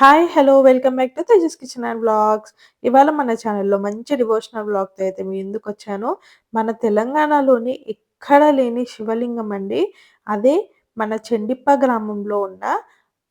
Hi! Hello! Welcome back to Tejas kitchen and blogs ఇవాళ మన ఛానల్‌లో మంచి డివోషనల్ బ్లాగ్తో అయితే మీ ముందుకొచ్చాను. మన తెలంగాణలోని ఎక్కడ లేని శివలింగం అండి. అదే మన చెండిప్ప గ్రామంలో ఉన్న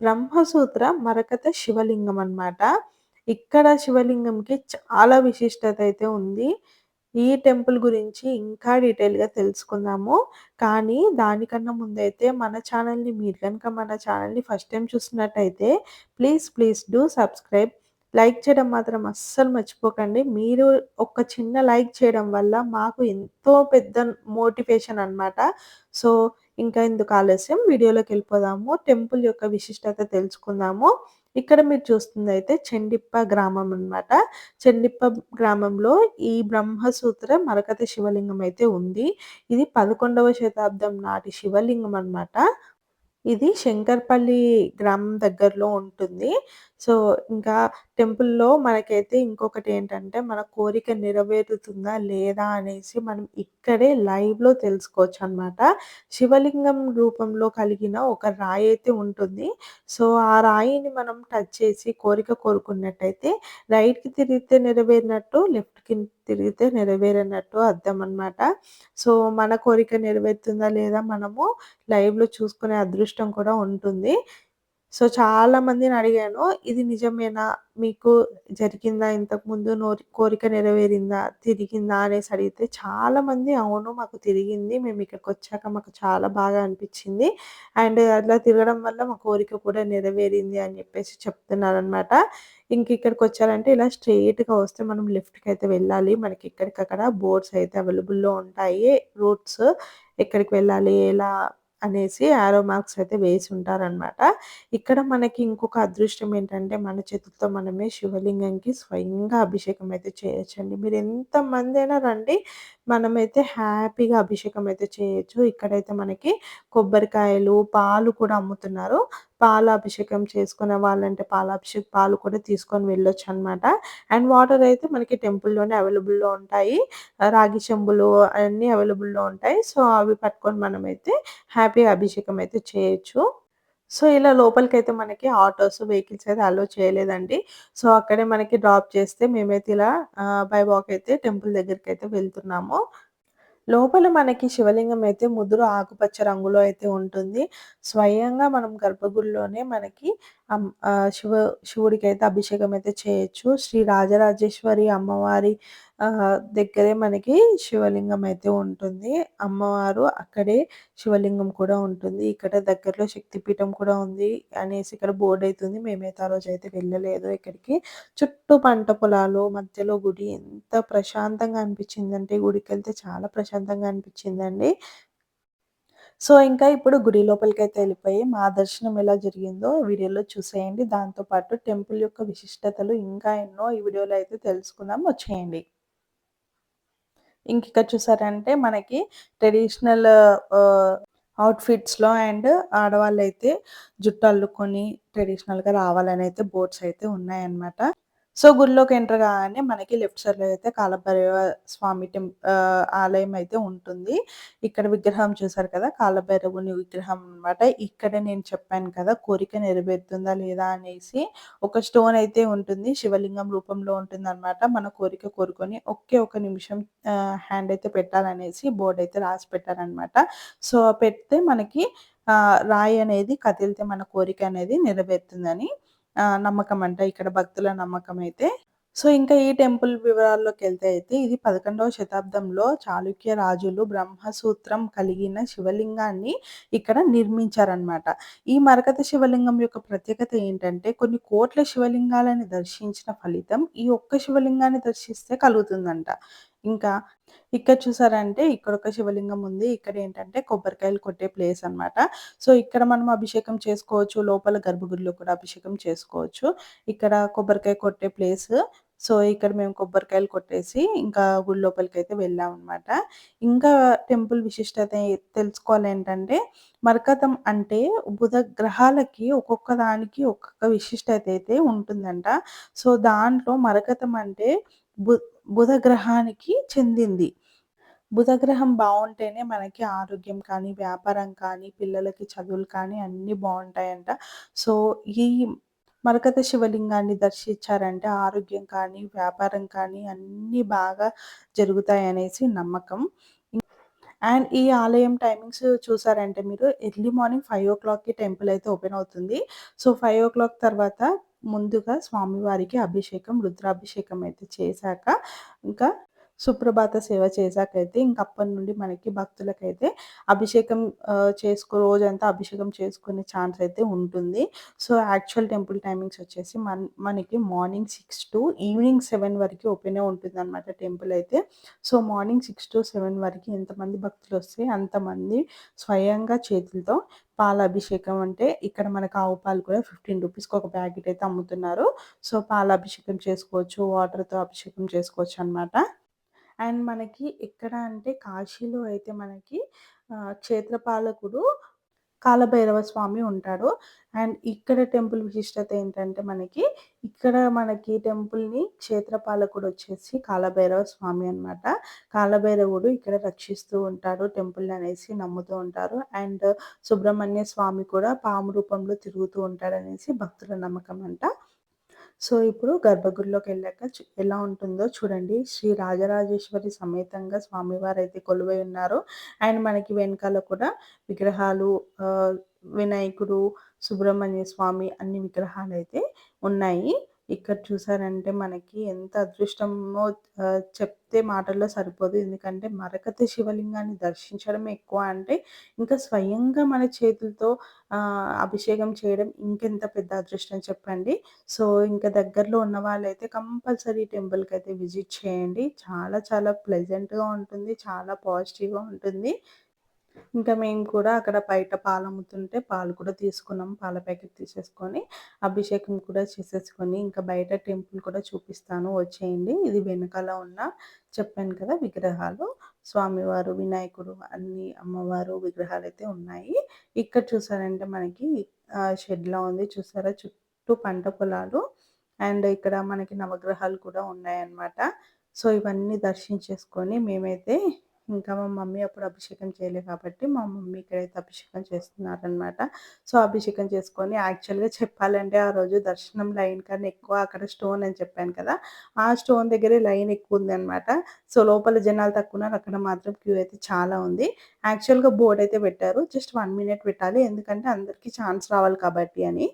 బ్రహ్మసూత్ర మరకత శివలింగం అన్నమాట. ఇక్కడ శివలింగంకి చాలా విశిష్టత అయితే ఉంది. ఈ టెంపుల్ గురించి ఇంకా డీటెయిల్‌గా తెలుసుకుందాము. కానీ దానికన్నా ముందైతే మన ఛానల్‌ని మీరు కనుక మన ఛానల్‌ని ఫస్ట్ టైం చూస్తున్నట్టయితే please, please do subscribe. Like చేయడం మాత్రం అస్సలు మర్చిపోకండి. మీరు ఒక చిన్న లైక్ చేయడం వల్ల మాకు ఎంతో పెద్ద మోటివేషన్ అన్నమాట. సో, ఇంకా ఎందుకు ఆలస్యం వీడియోలోకి వెళ్ళిపోదాము టెంపుల్ యొక్క విశిష్టత తెలుసుకుందాము. ఇక్కడ మీరు చూస్తుందయితే చెండిప్ప గ్రామం అన్నమాట. చెండిప్ప గ్రామంలో ఈ బ్రహ్మసూత్ర మరకత శివలింగం అయితే ఉంది. ఇది 11వ శతాబ్దం నాటి శివలింగం అన్నమాట. ఇది శంకర్పల్లి గ్రామం దగ్గరలో ఉంటుంది. సో, ఇంకా టెంపుల్‌లో మనకైతే ఇంకొకటి ఏంటంటే మన కోరిక నెరవేరుతుందా లేదా అనేసి మనం ఇక్కడే లైవ్‌లో తెలుసుకోవచ్చు అనమాట శివలింగం రూపంలో కలిగిన ఒక రాయి అయితే ఉంటుంది. సో, ఆ రాయిని మనం టచ్ చేసి కోరిక కోరుకున్నట్టయితే రైట్‌కి తిరిగితే నెరవేరినట్టు, లెఫ్ట్‌కి తిరిగితే నెరవేరినట్టు అర్థం అనమాట. సో, మన కోరిక నెరవేరుతుందా లేదా మనము లైవ్‌లో చూసుకునే అదృష్టం కూడా ఉంటుంది. సో, చాలా మందిని అడిగాను. ఇది నిజమేనా? మీకు జరిగిందా ఇంతకుముందు నోరి కోరిక నెరవేరిందా? తిరిగిందా? అనేసి అడిగితే చాలామంది అవును మాకు తిరిగింది. మేము ఇక్కడికి వచ్చాక మాకు చాలా బాగా అనిపించింది. అండ్ అట్లా తిరగడం వల్ల మా కోరిక కూడా నెరవేరింది అని చెప్పేసి చెప్తున్నారనమాట. ఇంక ఇక్కడికొచ్చారంటే ఇలా స్ట్రెయిట్‌గా వస్తే మనం లెఫ్ట్‌కయితే వెళ్ళాలి. మనకి ఇక్కడికక్కడ బోర్డ్స్ అయితే అవైలబుల్‌లో ఉంటాయి. రూట్స్ ఎక్కడికి వెళ్ళాలి? ఎలా? అనేసి యారో మార్క్స్ అయితే వేసి ఉంటారనమాట. ఇక్కడ మనకి ఇంకొక అదృష్టం ఏంటంటే మన చేతులతో మనమే శివలింగంకి స్వయంగా అభిషేకం అయితే చేయొచ్చండి. మీరు అయినా రండి. మనమైతే హ్యాపీగా అభిషేకం అయితే చేయొచ్చు. ఇక్కడైతే మనకి కొబ్బరికాయలు, పాలు కూడా అమ్ముతున్నారు. పాలాభిషేకం చేసుకునే వాళ్ళంటే పాలాభిషేకం పాలు కూడా తీసుకొని వెళ్ళొచ్చు అనమాట అండ్ వాటర్ అయితే మనకి టెంపుల్‌లోనే అవైలబుల్‌లో ఉంటాయి. రాగి చెంబులు అన్నీ అవైలబుల్‌లో ఉంటాయి. సో, అవి పట్టుకొని మనమైతే హ్యాపీగా అభిషేకం అయితే చేయొచ్చు. సో, ఇలా లోపలికైతే మనకి ఆటోస్, వెహికల్స్ అయితే అలో చేయలేదండి. సో, అక్కడే మనకి డ్రాప్ చేస్తే మేమైతే ఇలా బై వాక్ అయితే టెంపుల్ దగ్గరికి అయితే వెళ్తున్నాము. లోపల మనకి శివలింగం అయితే ముదురు ఆకుపచ్చ రంగులో అయితే ఉంటుంది. స్వయంగా మనం గర్భగుడిలోనే మనకి శివ శివుడికి శివ శివుడికైతే అభిషేకం అయితే చేయొచ్చు. శ్రీ రాజరాజేశ్వరి అమ్మవారి దగ్గరే మనకి శివలింగం అయితే ఉంటుంది. అమ్మవారు అక్కడే శివలింగం కూడా ఉంటుంది. ఇక్కడ దగ్గరలో శక్తిపీఠం కూడా ఉంది అనేసి ఇక్కడ బోర్డు అయితే ఉంది. మేమైతే ఆ రోజు అయితే వెళ్ళలేదు ఇక్కడికి. చుట్టూ పంట పొలాలు, మధ్యలో గుడి ఎంత ప్రశాంతంగా అనిపించిందంటే గుడికి వెళ్తే చాలా ప్రశాంతంగా అనిపించిందండి. సో, ఇంకా ఇప్పుడు గుడి లోపలికైతే వెళ్ళిపోయి మా దర్శనం ఎలా జరిగిందో వీడియోలో చూసేయండి. దాంతో పాటు టెంపుల్ యొక్క విశిష్టతలు ఇంకా ఎన్నో ఈ వీడియోలో అయితే తెలుసుకుందాం వచ్చేయండి. ఇంకిక్కడ చూసారంటే మనకి ట్రెడిషనల్ అవుట్‌ఫిట్స్‌లో అండ్ ఆడవాళ్ళైతే జుట్టు అల్లుకొని ట్రెడిషనల్‌గా అయితే బోర్డ్స్ అయితే ఉన్నాయన్నమాట. సో, గుడిలోకి ఎంటర్ కాగానే మనకి లెఫ్ట్ సైడ్‌లో అయితే కాలభైరవ స్వామి టెం ఆలయం అయితే ఉంటుంది. ఇక్కడ విగ్రహం చూసారు కదా! కాలభైరవుని విగ్రహం అనమాట ఇక్కడ నేను చెప్పాను కదా! కోరిక నెరవేరుతుందా లేదా అనేసి ఒక స్టోన్ అయితే ఉంటుంది. శివలింగం రూపంలో ఉంటుంది అనమాట మన కోరిక కోరుకొని ఒకే ఒక నిమిషం హ్యాండ్ అయితే పెట్టాలనేసి బోర్డు అయితే రాసి పెట్టారనమాట. సో, పెడితే మనకి రాయి అనేది కదిలితే మన కోరిక అనేది నెరవేరుతుందని నమ్మకం అంట. ఇక్కడ భక్తుల నమ్మకం అయితే. సో, ఇంకా ఈ టెంపుల్ వివరాల్లోకెళ్తే అయితే ఇది 11వ శతాబ్దంలో చాళుక్య రాజులు బ్రహ్మసూత్రం కలిగిన శివలింగాన్ని ఇక్కడ నిర్మించారనమాట. ఈ మరకత శివలింగం యొక్క ప్రత్యేకత ఏంటంటే కొన్ని కోట్ల శివలింగాలని దర్శించిన ఫలితం ఈ ఒక్క శివలింగాన్ని దర్శిస్తే కలుగుతుందంట. ఇంకా ఇక్కడ చూసారంటే ఇక్కడ ఒక శివలింగం ఉంది. ఇక్కడ ఏంటంటే కొబ్బరికాయలు కొట్టే ప్లేస్ అన్నమాట. సో, ఇక్కడ మనం అభిషేకం చేసుకోవచ్చు. లోపల గర్భగుడిలో కూడా అభిషేకం చేసుకోవచ్చు. ఇక్కడ కొబ్బరికాయ కొట్టే ప్లేస్. సో, ఇక్కడ మేము కొబ్బరికాయలు కొట్టేసి ఇంకా గుడి లోపలికి అయితే వెళ్ళాం వెళ్ళామన్నమాట. ఇంకా టెంపుల్ విశిష్టత తెలుసుకోవాలి ఏంటంటే మరకతం అంటే బుధ గ్రహాలకి ఒక్కొక్క దానికి ఒక్కొక్క విశిష్టత అయితే ఉంటుందంట. సో, దాంట్లో మరకతం అంటే బుధగ్రహానికి బుధ గ్రహానికి చెందింది. బుధగ్రహం బాగుంటేనే మనకి ఆరోగ్యం కానీ, వ్యాపారం కానీ, పిల్లలకి చదువులు కానీ అన్నీ బాగుంటాయంట సో, ఈ మరకత శివలింగాన్ని దర్శించారంటే ఆరోగ్యం కానీ వ్యాపారం కానీ అన్నీ బాగా జరుగుతాయనేసి నమ్మకం అండ్ ఈ ఆలయం టైమింగ్స్ చూసారంటే మీరు ఎర్లీ మార్నింగ్ ఫైవ్ ఓ క్లాక్కి టెంపుల్ అయితే ఓపెన్ అవుతుంది. సో ఫైవ్ ఓ క్లాక్ తర్వాత ముందుగా స్వామివారికి అభిషేకం రుద్రాభిషేకం అయితే చేశాక ఇంకా సుప్రభాత సేవ చేశాకైతే ఇంక అప్పటి నుండి మనకి భక్తులకైతే అభిషేకం చేసుకో రోజంతా అభిషేకం చేసుకునే ఛాన్స్ అయితే ఉంటుంది. సో యాక్చువల్ టెంపుల్ టైమింగ్స్ వచ్చేసి మన మనకి morning six to evening seven వరకు ఓపెన్ ఉంటుంది అనమాట టెంపుల్ అయితే. So morning six to seven వరకు ఎంతమంది భక్తులు వస్తే అంతమంది స్వయంగా చేతులతో పాల అభిషేకం అంటే ఇక్కడ మనకు ఆవు పాలు కూడా ఫిఫ్టీన్ రూపీస్కి ఒక ప్యాకెట్ అయితే అమ్ముతున్నారు. సో పాల అభిషేకం చేసుకోవచ్చు వాటర్తో అభిషేకం చేసుకోవచ్చు అనమాట అండ్ మనకి ఎక్కడ అంటే కాశీలో అయితే మనకి క్షేత్రపాలకుడు కాలభైరవ స్వామి ఉంటాడు. అండ్ ఇక్కడ టెంపుల్ విశిష్టత ఏంటంటే మనకి ఇక్కడ మనకి టెంపుల్ని క్షేత్రపాలకుడు వచ్చేసి కాలభైరవ స్వామి అనమాట కాలభైరవుడు ఇక్కడ రక్షిస్తూ ఉంటాడు టెంపుల్ అనేసి నమ్ముతూ ఉంటారు. అండ్ సుబ్రహ్మణ్య స్వామి కూడా పాము రూపంలో తిరుగుతూ ఉంటాడు అనేసి భక్తుల నమ్మకం అంట. సో ఇప్పుడు గర్భగుడిలోకి వెళ్ళాక ఎలా ఉంటుందో చూడండి. శ్రీ రాజరాజేశ్వరి సమేతంగా స్వామివారు అయితే కొలువై ఉన్నారు. అండ్ మనకి వెనకాల కూడా విగ్రహాలు వినాయకుడు సుబ్రహ్మణ్య స్వామి అన్ని విగ్రహాలు అయితే ఉన్నాయి. ఇక్కడ చూసారంటే మనకి ఎంత అదృష్టమో చెప్తే మాటల్లో సరిపోదు. ఎందుకంటే మరకత శివలింగాన్ని దర్శించడం ఎక్కువ అంటే ఇంకా స్వయంగా మన చేతులతో అభిషేకం చేయడం ఇంకెంత పెద్ద అదృష్టం చెప్పండి. సో ఇంకా దగ్గరలో ఉన్న వాళ్ళైతే కంపల్సరీ టెంపుల్కి అయితే విజిట్ చేయండి. చాలా చాలా ప్లెజెంట్గా ఉంటుంది. చాలా పాజిటివ్గా ఉంటుంది. ఇంకా మేము కూడా అక్కడ బయట పాలు అమ్ముతుంటే పాలు కూడా తీసుకున్నాం. పాల ప్యాకెట్ తీసేసుకొని అభిషేకం కూడా చేసేసుకొని ఇంకా బయట టెంపుల్ కూడా చూపిస్తాను. వచ్చేయండి. ఇది వెనకాల ఉన్న చెప్పాను కదా విగ్రహాలు. స్వామివారు వినాయకుడు అన్ని అమ్మవారు విగ్రహాలు అయితే ఉన్నాయి. ఇక్కడ చూసారంటే మనకి షెడ్లా ఉంది. చూసారా? చుట్టూ పంట పొలాలు. అండ్ ఇక్కడ మనకి నవగ్రహాలు కూడా ఉన్నాయన్నమాట. సో ఇవన్నీ దర్శించేసుకొని మేమైతే ఇంకా మా మమ్మీ అప్పుడు అభిషేకం చేయలేదు కాబట్టి మా మమ్మీ ఇక్కడైతే అభిషేకం చేస్తున్నారనమాట సో అభిషేకం చేసుకొని యాక్చువల్గా చెప్పాలంటే ఆ రోజు దర్శనం లైన్ కన్నా ఎక్కువ అక్కడ స్టోన్ అని చెప్పాను కదా ఆ స్టోన్ దగ్గరే లైన్ ఎక్కువ ఉంది అనమాట సో లోపల జనాలు తక్కువ ఉన్నారు అక్కడ మాత్రం క్యూ అయితే చాలా ఉంది. యాక్చువల్గా బోర్డ్ అయితే పెట్టారు జస్ట్ వన్ మినిట్ పెట్టాలి ఎందుకంటే అందరికీ ఛాన్స్ రావాలి కాబట్టి అని.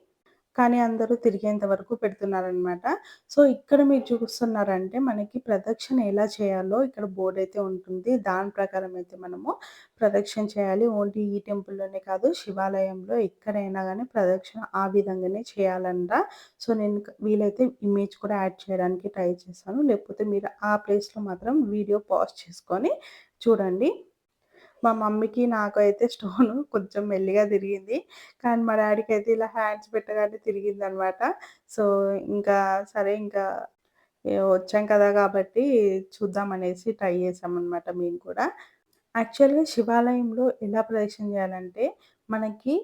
కానీ అందరూ తిరిగేంత వరకు పెడుతున్నారనమాట. సో ఇక్కడ మీరు చూస్తున్నారంటే మనకి ప్రదక్షిణ ఎలా చేయాలో ఇక్కడ బోర్డు అయితే ఉంటుంది. దాని ప్రకారం అయితే మనము ప్రదక్షిణ చేయాలి. ఓన్లీ ఈ టెంపుల్లోనే కాదు శివాలయంలో ఎక్కడైనా కానీ ప్రదక్షిణ ఆ విధంగానే చేయాలంట. సో నేను వీలైతే ఇమేజ్ కూడా యాడ్ చేయడానికి ట్రై చేశాను లేకపోతే మీరు ఆ ప్లేస్లో మాత్రం వీడియో పాజ్ చేసుకొని చూడండి. మా మమ్మీకి నాకు అయితే స్టోను కొంచెం మెల్లిగా తిరిగింది. కానీ మా డాడీకి అయితే ఇలా హ్యాండ్స్ పెట్టగానే తిరిగింది అనమాట సో ఇంకా సరే ఇంకా వచ్చాం కదా కాబట్టి చూద్దాం అనేసి ట్రై చేసామన్నమాట మేము కూడా. యాక్చువల్గా శివాలయంలో ఎలా ప్రదక్షిణ చేయాలంటే మనకి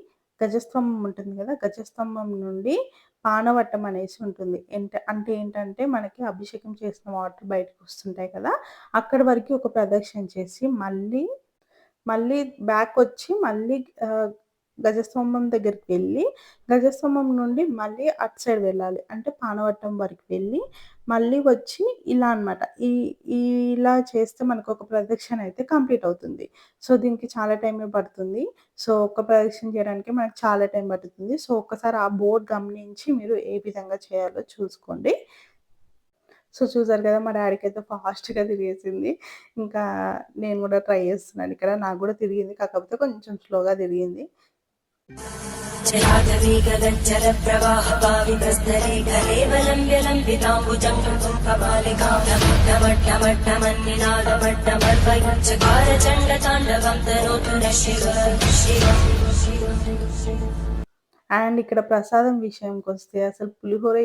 గజస్తంభం ఉంటుంది కదా గజస్తంభం నుండి పానవట్టం అనేసి ఉంటుంది. ఏంట అంటే ఏంటంటే మనకి అభిషేకం చేసిన వాటర్ బయటకు వస్తుంటాయి కదా అక్కడి వరకు ఒక ప్రదక్షిణ చేసి మళ్ళీ మళ్ళీ బ్యాక్ వచ్చి మళ్ళీ గజస్తంభం దగ్గరికి వెళ్ళి గజస్తంభం నుండి మళ్ళీ అటు సైడ్ వెళ్ళాలి. అంటే పానవట్టం వరకు వెళ్ళి మళ్ళీ వచ్చి ఇలా అనమాట ఈ ఇలా చేస్తే మనకు ఒక ప్రదక్షిణ అయితే కంప్లీట్ అవుతుంది. సో దీనికి చాలా టైం పడుతుంది. సో ఒక ప్రదక్షిణ చేయడానికి మనకు చాలా టైం పడుతుంది. సో ఒక్కసారి ఆ బోర్డ్ గమనించి మీరు ఏ విధంగా చేయాలో చూసుకోండి. సో చూసారు కదా మా డాడీకి అయితే ఫాస్ట్గా తిరిగేసింది ఇంకా నేను కూడా ట్రై చేస్తున్నాను ఇక్కడ నాకు కూడా తిరిగింది కాకపోతే కొంచెం స్లోగా తిరిగింది ప్రవాహ చండ తాండవం శివ శివ అండ్ ఇక్కడ ప్రసాదం విషయంకి వస్తే అసలు పులిహోర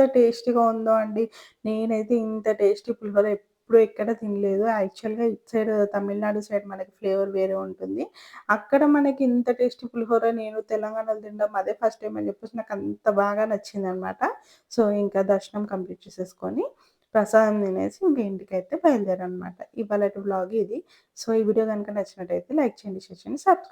ఎంత టేస్టీగా ఉందో అండి. నేనైతే ఇంత టేస్టీ పులిహోర ఎప్పుడు ఎక్కడ తినలేదు. యాక్చువల్గా ఇటు సైడ్ తమిళనాడు సైడ్ మనకి ఫ్లేవర్ వేరే ఉంటుంది. అక్కడ మనకి ఇంత టేస్టీ పులిహోర నేను తెలంగాణలో తినడం అదే ఫస్ట్ టైం అని చెప్పేసి నాకు అంత బాగా నచ్చింది అనమాట సో ఇంకా దర్శనం కంప్లీట్ చేసేసుకొని ప్రసాదం తినేసి ఇంక ఇంటికి అయితే బయలుదేరనమాట. ఇవాళ బ్లాగ్ ఇది. సో ఈ వీడియో కనుక నచ్చినట్టయితే లైక్ చేయండి షేర్ చేయండి సబ్స్క్రైబ్